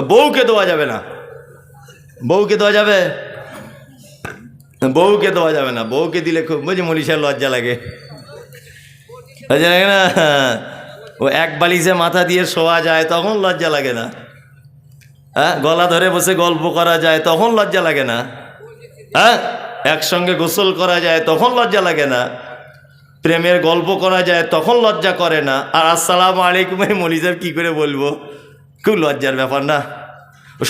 বউকে দেওয়া যাবে না। বউকে দেওয়া যাবে? বউকে দেওয়া যাবে না। বউকে দিলে খুব বুঝি মনীষার লজ্জা লাগে। লজ্জা লাগে না? ও এক বালিশে মাথা দিয়ে শোয়া যায়, তখন লজ্জা লাগে না। হ্যাঁ গলা ধরে বসে গল্প করা যায়, তখন লজ্জা লাগে না। হ্যাঁ একসঙ্গে গোসল করা যায়, তখন লজ্জা লাগে না। প্রেমের গল্প করা যায়, তখন লজ্জা করে না। আর আসসালাম আলাইকুম, এই মনীষার কী করে বলব? খুব লজ্জার ব্যাপার না।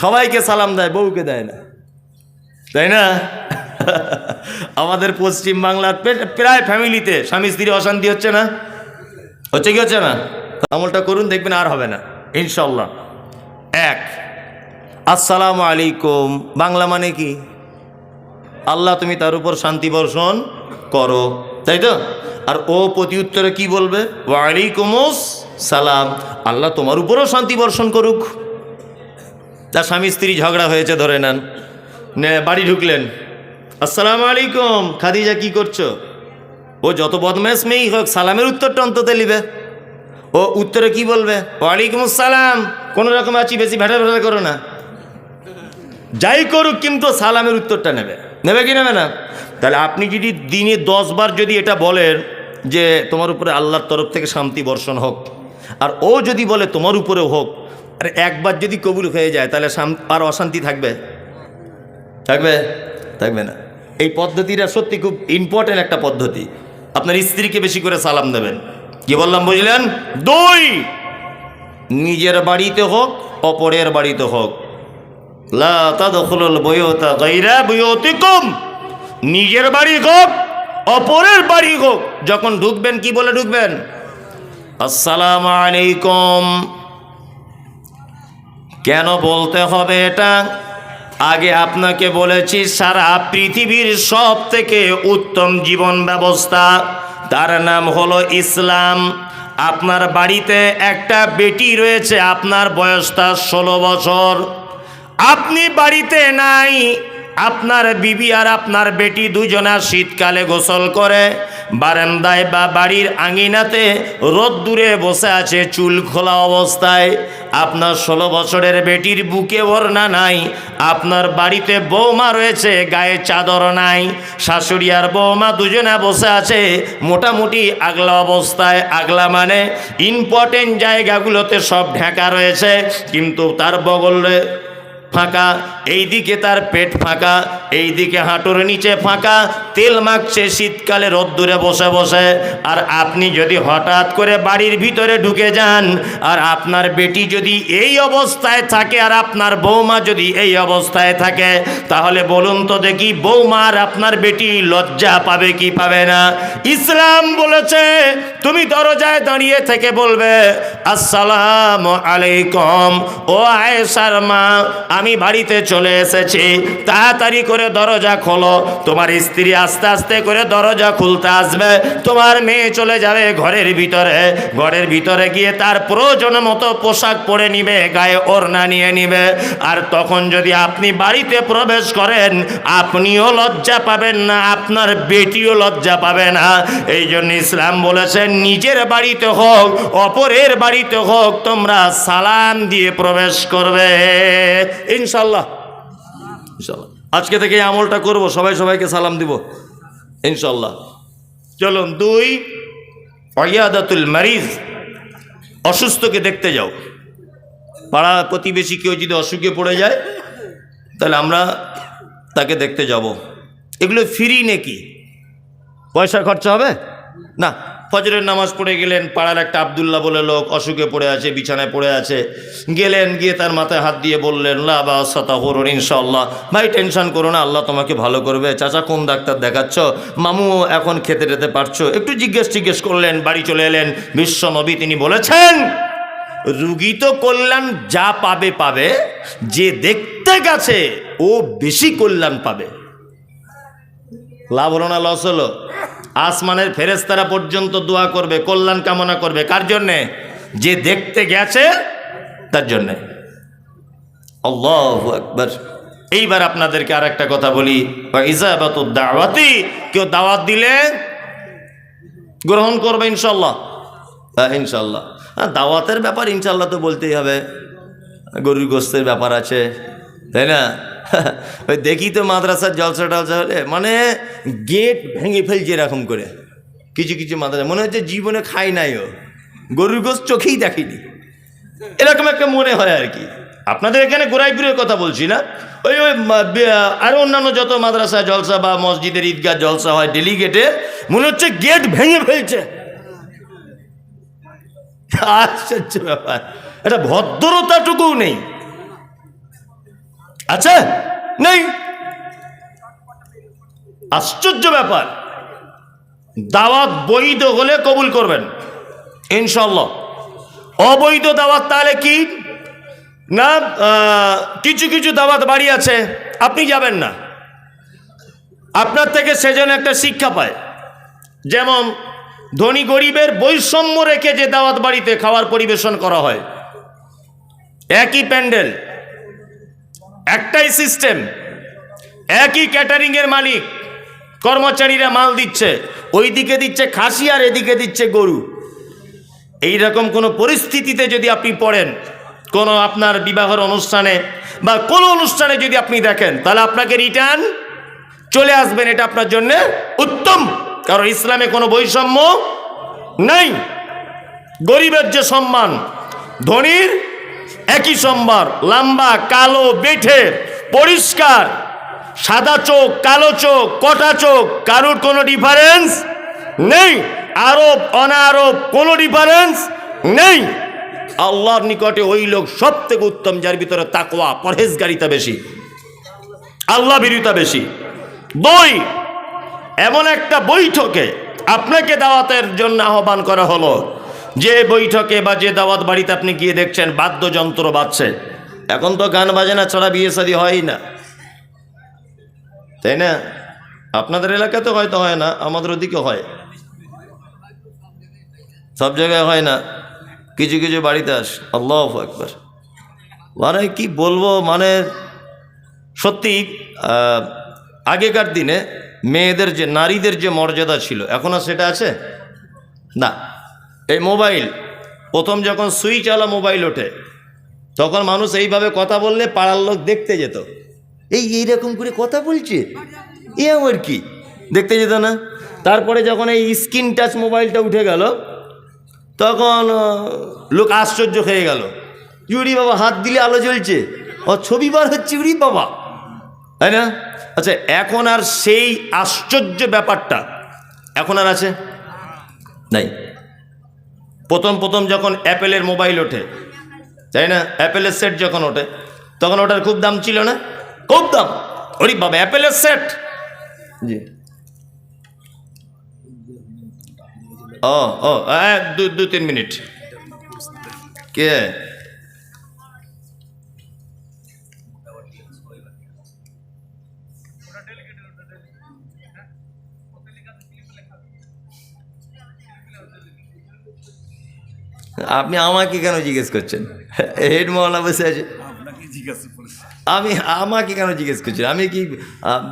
সবাইকে সালাম দেয়, বউকে দেয় না। তাই না? আমাদের পশ্চিম বাংলার প্রায় ফ্যামিলিতে স্বামী স্ত্রী অশান্তি হচ্ছে না? হচ্ছে কি হচ্ছে না? আমলটা করুন, দেখবেন আর হবে না ইনশাল্লাহ এক, আসসালামু আলাইকুম, বাংলা মানে কি? আল্লাহ তুমি তার উপর শান্তি বর্ষণ করো, তাই তো? আর ও প্রতি উত্তরে কি বলবে? ওয়ালাইকুমস সালাম, আল্লাহ তোমার উপরও শান্তি বর্ষণ করুক। তার স্বামী স্ত্রী ঝগড়া হয়েছে, ধরে নেন। নে, বাড়ি ঢুকলেন। আসসালামু আলাইকুম, খাদিজা কি করছ? ও যত বদমাস মেয়েই হোক, সালামের উত্তরটা অন্তত নিবে। ও উত্তরে কি বলবে? ওয়ালাইকুম আসসালাম, কোনো রকম আছি বেশি ভেটা ভেটা করো না। যাই করুক, কিন্তু সালামের উত্তরটা নেবে। নেবে কি নেবে না? তাহলে আপনি যদি দিনে দশ বার যদি এটা বলেন যে তোমার উপরে আল্লাহর তরফ থেকে শান্তি বর্ষণ হোক আর ও যদি বলে তোমার উপরেও হোক, আর একবার যদি কবুল হয়ে যায়, তাহলে আর অশান্তি থাকবে? থাকবে? থাকবে না। এই পদ্ধতিটা সত্যি খুব ইম্পর্টেন্ট একটা পদ্ধতি। আপনার স্ত্রীকে বেশি করে সালাম দেবেন। কি বললাম, বুঝলেন? দুই, নিজের বাড়িতে হোক, অপরের বাড়িতে হোক। নিজের বাড়ি হোক, অপরের বাড়ি হোক। যখন ঢুকবেন, কি বলে ঢুকবেন? আসসালামু আলাইকুম। কেন বলতে হবে এটা? আগে আপনাকে বলেছি, সারা পৃথিবীর সব থেকে উত্তম জীবন ব্যবস্থা, তার নাম হলো ইসলাম। আপনার বাড়িতে একটা বেটি রয়েছে, আপনার বয়সটা ষোলো বছর। আপনি বাড়িতে নাই, আপনার বিবি আর আপনার বেটি দুজনা শীতকালে গোসল করে। বারান্দায় বা বাড়ির আঙিনাতে রোদ্দুরে বসে আছে, চুল খোলা অবস্থায়। আপনার ষোলো বছরের বেটির বুকে ওড়না নাই। আপনার বাড়িতে বৌমা রয়েছে, গায়ে চাদর নাই। শাশুড়ি আর বৌমা দুজনে বসে আছে, মোটামুটি আগলা অবস্থায়। আগলা মানে ইম্পর্টেন্ট জায়গাগুলোতে সব ঢাকা রয়েছে, কিন্তু তার বগলে ফাঁকা, এইদিকে তার পেট ফাঁকা, এইদিকে হাঁটুর নিচে ফাঁকা, তেল মাখছে শীতকালে রোদ্দুরে বসে বসে। আর আপনি যদি হঠাৎ করে বাড়ির ভিতরে ঢুকে যান, আর আপনার বেটি যদি এই অবস্থায় থাকে, আর আপনার বৌমা যদি এই অবস্থায় থাকে, তাহলে বলুন তো দেখি বৌমা আর আপনার বেটি লজ্জা পাবে কি পাবে না? ইসলাম বলেছে, তুমি দরজায় দাঁড়িয়ে থেকে বলবে, আসসালাম আলাইকুম, ও আয়েশার মা আমি বাড়িতে চলে এসেছি। তাড়াতাড়ি করে দরজা খোলো। তোমার স্ত্রী আস্তে আস্তে করে দরজা খুলতে আসবে। তোমার মেয়ে চলে যাবে ঘরের ভিতরে। ঘরের ভিতরে গিয়ে তার প্রয়োজন মতো পোশাক পরে নিবে, গায়ে ওড়না নিয়ে নিবে। আর তখন যদি আপনি বাড়িতে প্রবেশ করেন, আপনিও লজ্জা পাবেন না, আপনার বেটিও লজ্জা পাবে না। এই জন্য ইসলাম বলেছেন নিজের বাড়িতে হোক, অপরের বাড়িতে হোক, তোমরা সালাম দিয়ে প্রবেশ করবে। ইনশাল্লাহ ইনশাল্লাহ আজকে থেকে আমলটা করব, সবাই সবাইকে সালাম দিব। ইনশাল্লাহ চলুন, দুই অয়াদাতুল মারিজ, অসুস্থকে দেখতে যাও। পাড়া প্রতিবেশী কেউ যদি অসুখে পড়ে যায়, তাহলে আমরা তাকে দেখতে যাব। এগুলো ফ্রি নাকি? পয়সা খরচা হবে? না। ফজরের নামাজ পড়ে গেলেন, পাড়ার একটা আবদুল্লাহ বলে লোক অসুখে পড়ে আছে, বিছানায় পড়ে আছে। গেলেন, গিয়ে তার মাথায় হাত দিয়ে বললেন, লা বা সাতা করুন ইনশাল্লাহ ভাই, টেনশন করো না, আল্লাহ তোমাকে ভালো করবে। চাচা, কোন ডাক্তার দেখাচ্ছ? মামু, এখন খেতে টেতে পারছ? একটু জিজ্ঞেস জিজ্ঞেস করলেন, বাড়ি চলে এলেন। বিশ্ব নবী তিনি বলেছেন, রুগী তো কল্যাণ যা পাবে পাবে। যে দেখতে গেছে, ও বেশি কল্যাণ পাবে। লাভ হলো না, লস হলো? আসমানের ফেরেস্তারা পর্যন্ত দোয়া করবে, কল্যাণ কামনা করবে। কার জন্যে? যে দেখতে গেছে, তার জন্যে। আকবার। এইবার আপনাদেরকে আর একটা কথা বলি। দাওয়াতি, কেউ দাওয়াত দিলে গ্রহণ করবে ইনশাল্লাহ হ্যাঁ ইনশাল্লাহ হ্যাঁ দাওয়াতের ব্যাপার ইনশাল্লাহ তো বলতেই হবে। গরুর গোস্তের ব্যাপার আছে, তাই না? ওই দেখি তো মাদ্রাসার জলসা টলসা হলে মানে গেট ভেঙে ফেলছে এরকম করে। কিছু কিছু মাদ্রাসা, মনে হচ্ছে জীবনে খাই নাই ও। গরুর গোস্ত চোখেই দেখিনি। এরকম একটা মনে হয় আর কি। আপনাদের এখানে গোড়াইপুরের কথা বলছি না? ওই ওই, মা- বে- আরও অন্যান্য যত মাদ্রাসা, জলসা বা মসজিদের ঈদগাহ জলসা হয় ডেলিগেটে মনে হচ্ছে গেট ভেঙে ফেলছে। আশ্চর্য ব্যাপার। এটা ভদ্রতাটুকুও নেই। আচ্ছা নেই। আশ্চর্য ব্যাপার। দাওয়াত বৈধ হলে কবুল করবেন। ইনশাল্লাহ অবৈধ দাওয়াত তাহলে কি? না কিছু কিছু দাওয়াত বাড়ি আছে, আপনি যাবেন না। আপনার থেকে সেজন্য একটা শিক্ষা পায়। যেমন, ধনী গরিবের বৈষম্য রেখে যে দাওয়াত বাড়িতে খাওয়ার পরিবেশন করা হয়। একই প্যান্ডেল। একটাই সিস্টেম, একই ক্যাটারিংয়ের মালিক, কর্মচারীরা মাল দিচ্ছে, ওইদিকে দিচ্ছে খাসি আর এদিকে দিচ্ছে গরু। এই রকম কোনো পরিস্থিতিতে যদি আপনি পড়েন, কোনো আপনার বিবাহের অনুষ্ঠানে বা কোনো অনুষ্ঠানে যদি আপনি দেখেন, তাহলে আপনাকে রিটার্ন চলে আসবেন, এটা আপনার জন্য উত্তম। কারণ ইসলামে কোনো বৈষম্য নাই। গরিবের যে সম্মান, ধনীর একই সম্মান লম্বা, কালো বেঠে পরিষ্কার, সাদা চোখ, কালো চোখ, কটা চোখ, কারোর কোনো ডিফারেন্স নেই? আরব, অনারব, কোনো ডিফারেন্স নেই? আল্লাহর নিকটে ওই লোক সব থেকে উত্তম, যার ভিতরে তাকোয়া পরহেজগারিতা বেশি। আল্লাহ বিরিতা বেশি। দুই, এমন একটা বৈঠকে আপনাকে দাওয়াতের জন্য আহ্বান করা হলো। যে বৈঠকে বা যে দাওয়াত বাড়িতে আপনি গিয়ে দেখছেন, বাদ্যযন্ত্র বাজছে। এখন তো গান বাজনা ছাড়া বিয়ে শাদী হয় না। তাই না? আপনাদের এলাকাতে হয়তো হয় না, আমাদের ওদিকে হয়। সব জায়গায় হয় না। কিছু কিছু বাড়িতে আস। আল্লাহ একবার মানে কি বলব মানে সত্যি আগেকার দিনে মেয়েদের যে, নারীদের যে মর্যাদা ছিল, এখন আর সেটা আছে? না। এই মোবাইল, প্রথম যখন সুইচ আলা মোবাইল ওঠে, তখন মানুষ এইভাবে কথা বললে পাড়ার লোক দেখতে যেত। এই এইরকম করে কথা বলছে? এ আমার কি? দেখতে যেত না? তারপরে যখন এই স্ক্রিন টাচ মোবাইলটা উঠে গেল, তখন লোক আশ্চর্য হয়ে গেল। ইউরি বাবা, হাত দিলে আলো জ্বলছে। ও ছবি বার হচ্ছে ইউরি বাবা। তাই না? আচ্ছা এখন আর সেই আশ্চর্য ব্যাপারটা এখন আর আছে? নাই। প্রথম প্রথম যখন অ্যাপেলের মোবাইল ওঠে, তাই না? অ্যাপেলের সেট যখন ওঠে, তখন ওটার খুব দাম ছিল না? খুব দাম। ওরি বাবা, অ্যাপেলের সেট জি। ও ও দু, তিন মিনিট। কে? আপনি আমাকে কেন জিজ্ঞেস করছেন? হেড মহলা বসে আছে। আমি আমাকে কেন জিজ্ঞেস করছেন? আমি কি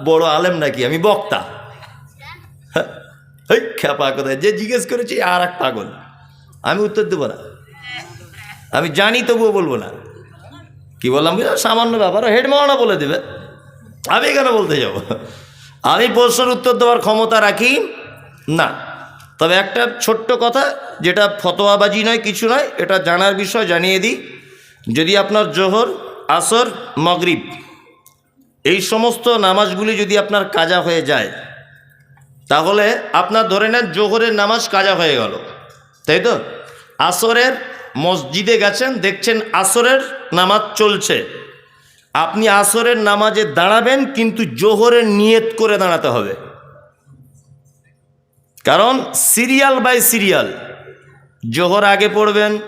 বড় আলেম নাকি? আমি বক্তা। এই খ্যাপা কোথায়? যে জিজ্ঞেস করেছি আর এক পাগল। আমি উত্তর দেবো না। আমি জানি তবুও বলব না। কি বললাম বুঝলাম সামান্য ব্যাপার। হেড মহানা বলে দেবে। আমি কেন বলতে যাব? আমি প্রশ্নের উত্তর দেওয়ার ক্ষমতা রাখি? না। তবে একটা ছোট্ট কথা, যেটা ফতোয়াবাজি নয়, কিছু নয়, এটা জানার বিষয় জানিয়ে দিই। যদি আপনার জোহর, আসর, মগরিব, এই সমস্ত নামাজগুলি যদি আপনার কাজা হয়ে যায়, তাহলে আপনার ধরে নেন জোহরের নামাজ কাজা হয়ে গেল। তাই তো? আসরের মসজিদে গেছেন, দেখছেন আসরের নামাজ চলছে। আপনি আসরের নামাজে দাঁড়াবেন, কিন্তু জোহরের নিয়ত করে দাঁড়াতে হবে। কারণ সিরিয়াল বাই সিরিয়াল, জোহর আগে পড়বেন,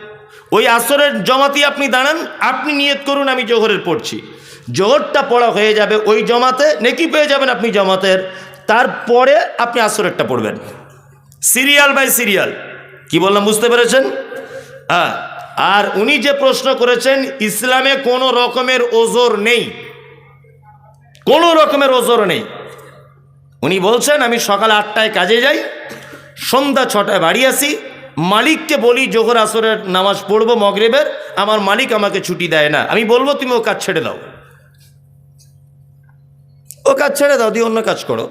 ওই আসরের জমাতি আপনি দাঁড়ান, আপনি নিয়ত করুন আমি জোহরের পড়ছি। জোহরটা পড়া হয়ে যাবে ওই জমাতে, নেকি পেয়ে যাবেন আপনি জমাতের, তারপরে আপনি আসরেরটা পড়বেন। সিরিয়াল বাই সিরিয়াল, কি বললাম বুঝতে পেরেছেন? হ্যাঁ আর উনি যে প্রশ্ন করেছেন, ইসলামে কোনো রকমের ওজোর নেই। কোনো রকমের ওজোর নেই। উনি বলছেন, আমি সকাল আটটায় কাজে যাই, সন্ধ্যা ছটায় বাড়ি আসি, মালিককে বলি, জোহর আসরের নামাজ পড়ব মগরেবের, আমার মালিক আমাকে ছুটি দেয় না। আমি বলব, তুমি ও কাজ ছেড়ে দাও। ও কাজ ছেড়ে দাও, দিয়ে অন্য কাজ করো।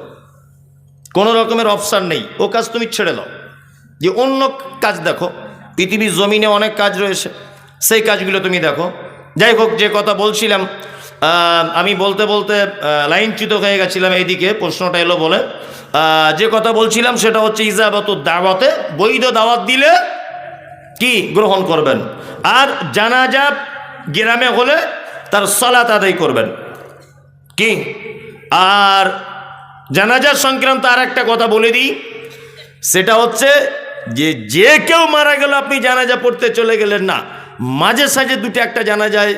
কোনো রকমের অপশান নেই, ও কাজ তুমি ছেড়ে দাও। যে অন্য কাজ দেখো, পৃথিবীর জমিনে অনেক কাজ রয়েছে, সেই কাজগুলো তুমি দেখো। যাই হোক, যে কথা বলছিলাম আমি বলতে বলতে লাইনচ্যুত হয়ে গেছিলাম এইদিকে, প্রশ্নটা এলো বলে। যে কথা বলছিলাম সেটা হচ্ছে ইজাবত দাওয়াতে, বৈধ দাওয়াত দিলে কি গ্রহণ করবেন? আর জানাজা গ্রামে হলে তার সলাত আদায় করবেন। কি? আর জানাজার সংক্রান্ত আর একটা কথা বলে দিই। সেটা হচ্ছে যে যে কেউ মারা গেল, আপনি জানাজা পড়তে চলে গেলেন না। মাঝে সাঝে দুটো একটা জানা যায়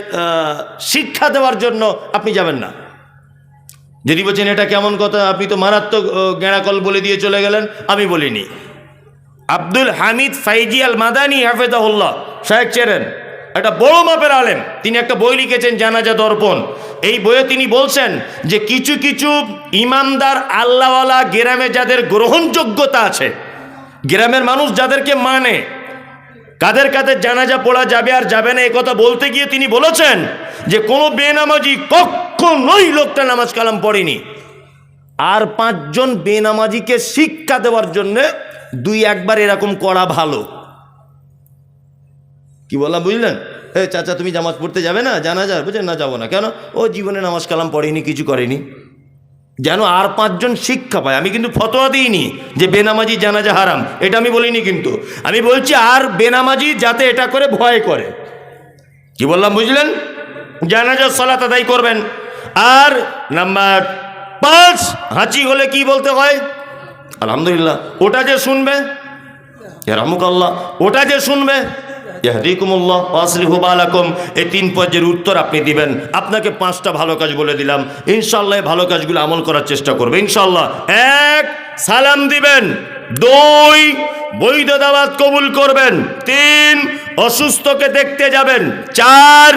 শিক্ষা দেওয়ার জন্য আপনি যাবেন না। যদি বলছেন, এটা কেমন কথা? আপনি তো মারাত্মক গেঁড়াকল বলে দিয়ে চলে গেলেন। আমি বলিনি। আব্দুল হামিদ ফাইজি আল মাদানি হাফেজাহুল্লাহ শাহেক চেরেন, একটা বড় মাপের আলেম। তিনি একটা বই লিখেছেন, জানাজা দর্পণ। এই বইয়ে তিনি বলছেন যে, কিছু কিছু ইমানদার আল্লাহওয়ালা গ্রামে যাদের গ্রহণযোগ্যতা আছে, গ্রামের মানুষ যাদেরকে মানে কাদের কাদের জানাজা পড়া যাবে আর যাবে না কথা বলতে গিয়ে তিনি বলেছেন যে কোনো বেনামাজি কখনোই লোকটা নামাজ কালাম পড়েনি। আর পাঁচজন বেনামাজিকে শিক্ষা দেওয়ার জন্য দুই একবার এরকম করা ভালো। কি বললাম, বুঝলেন? এ চাচা, তুমি জামাজ পড়তে যাবে না জানা বুঝলেন? না, যাব না। কেন? ও জীবনে নামাজ কালাম পড়েনি, কিছু করেনি। যেন আর পাঁচজন শিক্ষা পায়। আমি কিন্তু ফতোয়া দিইনি যে বেনামাজি জানাজা হারাম। এটা আমি বলিনি কিন্তু। আমি বলছি আর বেনামাজি যাতে এটা করে ভয় করে। কি বললাম বুঝলেন? জানাজার সলাত আদায় করবেন। আর নাম্বার পাঁচ, হাঁচি হলে কি বলতে হয়? আলহামদুলিল্লাহ। ওটা যে শুনবে? রামুকাল্লাহ ওটা যে শুনবে? ইয়াহদিকুমুল্লাহ এই তিন পর্যায়ের উত্তর আপনি দিবেন। আপনাকে পাঁচটা ভালো কাজ বলে দিলাম। ইনশাল্লাহ ভালো কাজগুলো আমল করার চেষ্টা করবে। ইনশাল্লাহ এক, সালাম দিবেন। দুই বৈধ দাওয়াত কবুল করবেন। তিন, অসুস্থকে দেখতে যাবেন। চার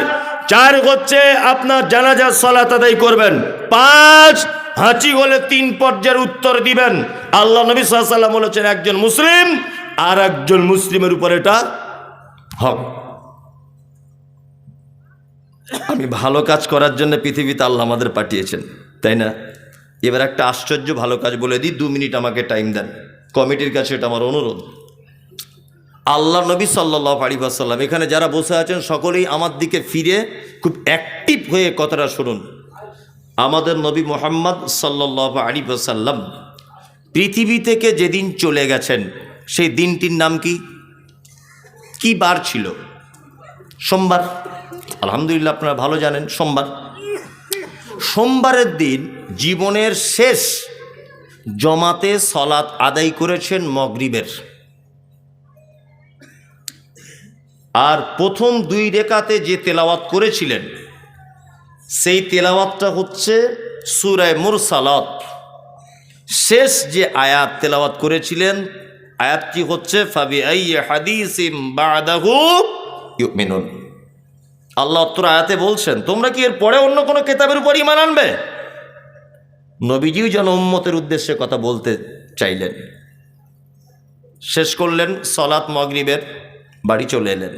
চার হচ্ছে আপনার জানাজার সলাত আদায় করবেন। পাঁচ, হাঁচি হলে তিন পর্যায়ের উত্তর দিবেন। আল্লাহ নবী সাল্লাম বলেছেন, একজন মুসলিম আর একজন মুসলিমের উপর এটা হক। আমি ভালো কাজ করার জন্য পৃথিবীতে আল্লাহ আমাদের পাঠিয়েছেন, তাই না? এবার একটা আশ্চর্য ভালো কাজ বলে দিই, দু মিনিট আমাকে টাইম দেন। কমিটির কাছে এটা আমার অনুরোধ। আল্লাহ নবী সাল্লাহ আলী আসাল্লাম এখানে যারা বসে আছেন, সকলেই আমার দিকে ফিরে খুব অ্যাক্টিভ হয়ে কথাটা শুনুন। আমাদের নবী মোহাম্মদ সাল্লাহ আলী আসাল্লাম পৃথিবী থেকে যেদিন চলে গেছেন, সেই দিনটির নাম কি? কি বার ছিল? সোমবার। আলহামদুলিল্লাহ, আপনারা ভালো জানেন, সোমবার। সোমবারের দিন জীবনের শেষ জমাতে সলাৎ আদায় করেছেন মগরিবের। আর প্রথম দুই রেখাতে যে তেলাওয়াত করেছিলেন, সেই তেলাওয়াতটা হচ্ছে সুরায় মুরসালাত। শেষ যে আয়াত তেলাওয়াত করেছিলেন আয়াতটি হচ্ছে আল্লাহ উত্তর আয়াতে বলছেন, তোমরা কি এর পরে অন্য কোনো কেতাবের উপর ইমান আনবে? নবীজিও যেন উম্মতের উদ্দেশ্যে কথা বলতে চাইলেন। শেষ করলেন, সলাত মগরিবের বাড়ি চলে এলেন।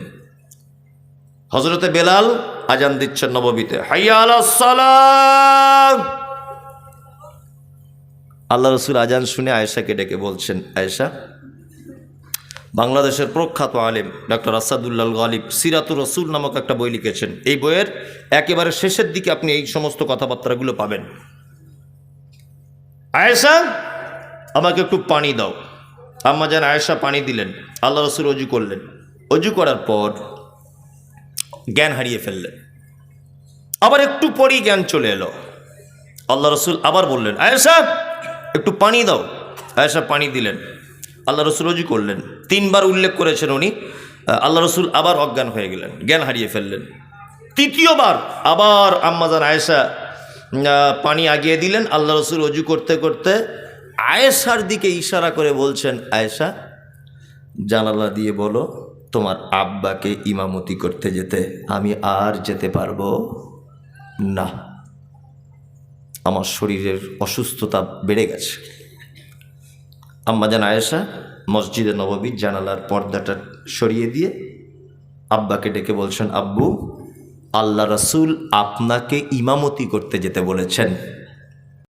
হজরতে বেলাল আজান দিচ্ছেন নববীতে আল্লাহ রসুল আজান শুনে আয়েশাকে ডেকে বলছেন, আয়েশা বাংলাদেশের প্রখ্যাত আলেম ডক্টর আসাদুল্লাল গালিব সিরাতুর রসুল নামক একটা বই লিখেছেন। এই বইয়ের একেবারে শেষের দিকে আপনি এই সমস্ত কথাবার্তাগুলো পাবেন। আয়েশা, আমাকে একটু পানি দাও। আম্মা যেন আয়েশা পানি দিলেন, আল্লাহ রসুল অজু করলেন। অজু করার পর জ্ঞান হারিয়ে ফেললেন। আবার একটু পরেই জ্ঞান চলে এলো। আল্লাহ রসুল আবার বললেন, আয়েশা, একটু পানি দাও। আয়েশা পানি দিলেন। আল্লাহ রসুল অজু করলেন। তিনবার উল্লেখ করেছেন উনি আল্লাহ রসুল আবার অজ্ঞান হয়ে গেলেন, জ্ঞান হারিয়ে ফেললেন। তৃতীয়বার আবার আম্মাজান আয়েশা পানি আগিয়ে দিলেন, আল্লাহ রসুল অজু করতে করতে আয়েশার দিকে ইশারা করে বলছেন, আয়েশা, জানালা দিয়ে বলো, তোমার আব্বাকে ইমামতি করতে যেতে আমি আর যেতে পারব না। আমার শরীরের অসুস্থতা বেড়ে গেছে। আম্মা জান আয়েশা মসজিদে নববীর জানালার পর্দাটা সরিয়ে দিয়ে আব্বাকে ডেকে বলছেন, আব্বু, আল্লাহ রসুল আপনাকে ইমামতি করতে যেতে বলেছেন।